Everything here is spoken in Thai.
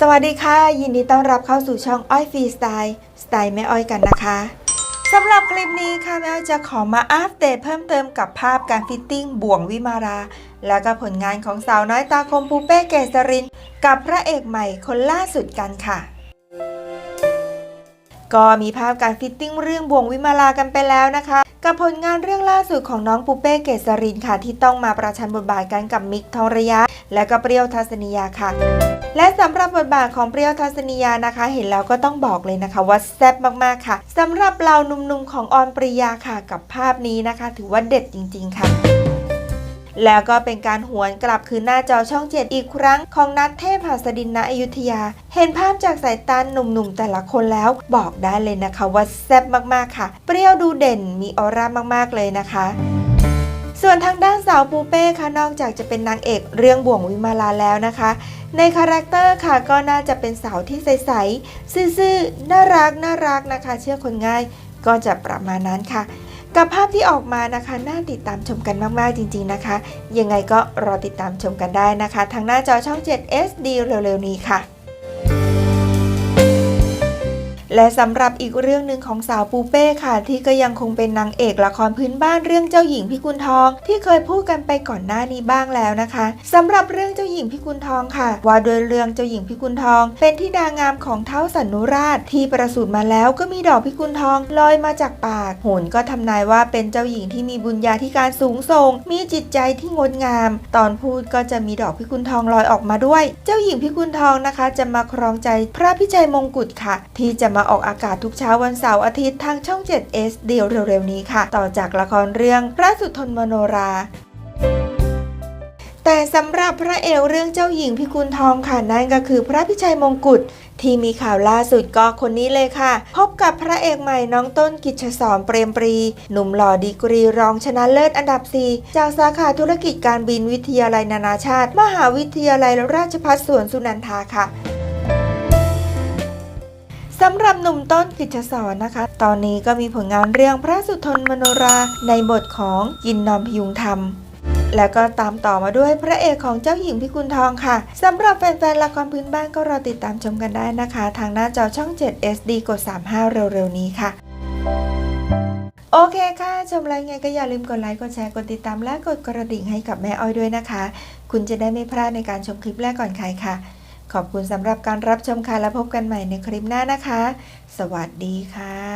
สวัสดีค่ะ ยินดีต้อนรับเข้าสู่ช่องอ้อยฟรีสไตล์สไตล์แม่อ้อยกันนะคะสำหรับคลิปนี้ค่ะแม่อ้อยจะขอมาอัปเดตเพิ่มเติมกับภาพการฟิตติ้งบ่วงวิมารา แล้วก็ผลงานของสาวน้อยตาคมปูเป้เกษริน กับพระเอกใหม่คนล่าสุดกันค่ะ ก็มีภาพการฟิตติ้งเรื่องบ่วงวิมาลากันไปแล้วนะคะกับผลงานเรื่องล่าสุดของน้องปูเป้เกษรินค่ะที่ต้องมาประชันบทบาทกันกับมิกทองระยะ และก็เปรี้ยวทัศนียาค่ะ และสำหรับบทบาทของเปรี้ยวทัศนียานะคะ เห็นแล้วก็ต้องบอกเลยนะคะว่าแซ่บมากๆค่ะสำหรับเราหนุ่มๆของออนปริยาค่ะกับภาพนี้นะคะ ถือว่าเด็ดจริง ๆ ค่ะแล้วก็เป็นการหวนกลับคืนหน้าจอช่องเจ็ดอีกครั้ง ของนัทเทพหัสดินณอยุธยา เห็นภาพจากสายตาหนุ่มๆแต่ละคนแล้ว บอกได้เลยนะคะว่าแซ่บมากๆค่ะ เปรี้ยวดูเด่นมีออร่ามากๆเลยนะคะ ส่วนทางด้านสาวปูเป้ค่ะนอกจากจะเป็นนางเอกเรื่องบ่วงวิมาลาแล้วนะคะ ในคาแรคเตอร์ค่ะก็น่าจะเป็นสาวที่ใสๆซื่อๆน่ารักน่ารักนะคะ เชื่อคนง่ายก็จะประมาณนั้นค่ะ กับภาพที่ออกมานะคะน่าติดตามชมกันมากๆจริง ๆนะคะ ยังไงก็รอติดตามชมกันได้นะคะ ทางหน้าจอช่อง 7 SD เร็วๆนี้ค่ะ และสำหรับอีกเรื่องหนึ่งของสาวปูเป้ค่ะ ที่ก็ยังคงเป็นนางเอกละครพื้นบ้านเรื่องเจ้าหญิงพิกุลทอง ที่เคยพูดกันไปก่อนหน้านี้บ้างแล้วนะคะสำหรับเรื่องเจ้าหญิงพิกุลทองค่ะ ว่าโดยเรื่องเจ้าหญิงพิกุลทอง เป็นที่ดางามของเท้าสันนุราชที่ประสูติมาแล้วก็มีดอกพิกุลทองลอยมาจากปากโหนก็ทำนายว่าเป็นเจ้าหญิงที่มีบุญญาธิการสูงส่ง มีจิตใจที่งดงาม ตอนพูดก็จะมีดอกพิกุลทองลอยออกมาด้วย เจ้าหญิงพิกุลทองนะคะ จะมาครองใจพระพิชัยมงกุฎค่ะ ที่จะมาออกอากาศทุกเช้าวันเสาร์อาทิตย์ทางช่อง 7 SD เร็วๆนี้ค่ะ ต่อจากละครเรื่องพระสุทนมโนราแต่สำหรับพระเอกเรื่องเจ้าหญิงพิกุลทองค่ะนั่นก็คือพระพิชัยมงกุฎที่มีข่าวล่าสุดก็คนนี้เลยค่ะ พบกับพระเอกใหม่น้องต้นกิจสอนเปรมปรี หนุ่มหล่อดีกรีรองชนะเลิศอันดับ 4 จากสาขาธุรกิจการบินวิทยาลัยนานาชาติ มหาวิทยาลัยราชภัฏสวนสุนันทาค่ะ สำหรับหนุ่มต้นกิจสอนนะคะ ตอนนี้ก็มีผลงานเรื่องพระสุทนมโนราในบทของยินนอมพยุงธรรม แล้วก็ตามต่อมาด้วยพระเอกของเจ้าหญิงพิกุลทองค่ะสำหรับแฟนๆละครพื้นบ้านก็รอติดตามชมกันได้นะคะ ทางหน้าจอช่อง 7 SD กด 35 เร็วๆนี้ค่ะ โอเคค่ะ ชมแล้วไงก็อย่าลืมกดไลค์ กดแชร์ กดติดตามและกดกระดิ่งให้กับแม่อ้อยด้วยนะคะ คุณจะได้ไม่พลาดในการชมคลิปแรกก่อนใครค่ะ ขอบคุณสำหรับการรับชมค่ะ แล้วพบกันใหม่ในคลิปหน้านะคะ สวัสดีค่ะ